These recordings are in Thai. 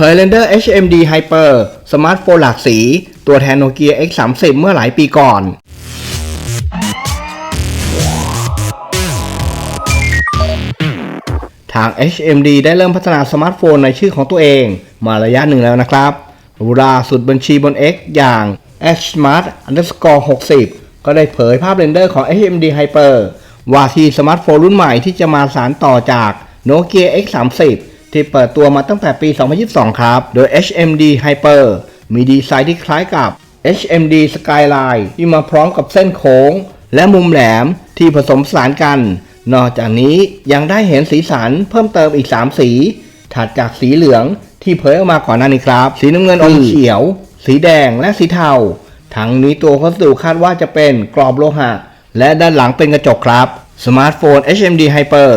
เผย Render HMD Hyper สมาร์ทโฟนหลากสี ตัวแทนโนเกีย X30 เมื่อหลายปีก่อนทาง HMD ได้เริ่มพัฒนาสมาร์ทโฟนในชื่อของตัวเอง มาระยะหนึ่งแล้วนะครับล่าสุดบัญชีบน X อย่าง Xsmart underscore 60 ก็ได้เผยภาพเรนเดอร์ของ HMD Hyper ว่าที่สมาร์ทโฟนรุ่นใหม่ที่จะมาสานต่อจาก Nokia X30 ที่เปิดตัวมาตั้งแต่ปี 2022 ครับ โดย HMD Hyper มีดีไซน์ที่คล้ายกับ HMD Skyline ที่มาพร้อมกับเส้นโค้ง และมุมแหลมที่ผสมผสานกัน นอกจากนี้ยังได้เห็นสีสันเพิ่มเติมอีก 3 สี ถัดจากสีเหลืองที่เผยออกมาก่อนหน้านี้ครับ สีน้ำเงินอมเขียว สีแดงและสีเทา ทั้งนี้ตัววัสดุคาดว่าจะเป็นกรอบโลหะ และด้านหลังเป็นกระจกครับ สมาร์ทโฟน HMD Hyper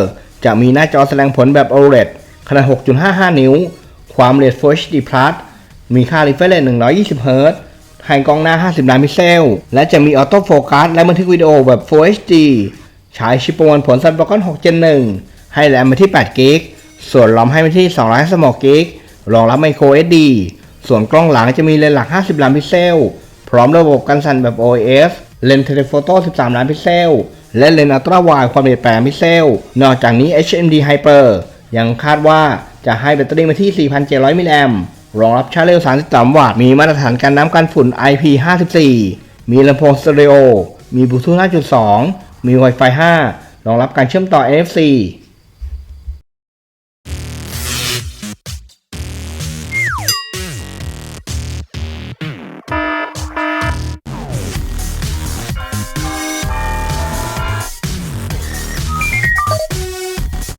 จะมีหน้าจอแสดงผลแบบ OLED ข นาด 6.55 นิ้ว ความเร็ว Full HD Plus มีค่า refresh rate 120 Hz ให้กล้องหน้า 50 ล้านพิกเซล และจะมีออโต้โฟกัสและบันทึกวิดีโอแบบ Full HD ใช้ชิปประมวลผล Snapdragon 6 Gen 1 ให้แรมมาที่8 g b ส่วนรอมให้มาที่256 g b รองรับ Micro SD ส่วนกล้องหลังจะมีเลนส์หลัก 50 ล้านพิกเซล พร้อมระบบกันสั่นแบบ OIS เลนส์เทเลโฟโต้ 13 ล้านพิกเซล และเลนส์อัลตร้าไวด์ความละเอียด8ล้านพิกเซล นอกจากนี้ HMD Hyper ยังคาดว่าจะให้แบตเตอรี่มาที่ 4,700 มิลลิแอมป์รองรับชาร์จเร็ว 33 วัตต์ มีมาตรฐานการน้ำกันฝุ่น IP54 มีลำโพงสเตอริโอ มีบลูทูธ5.2 มี Wi-Fi 5 รองรับการเชื่อมต่อ NFC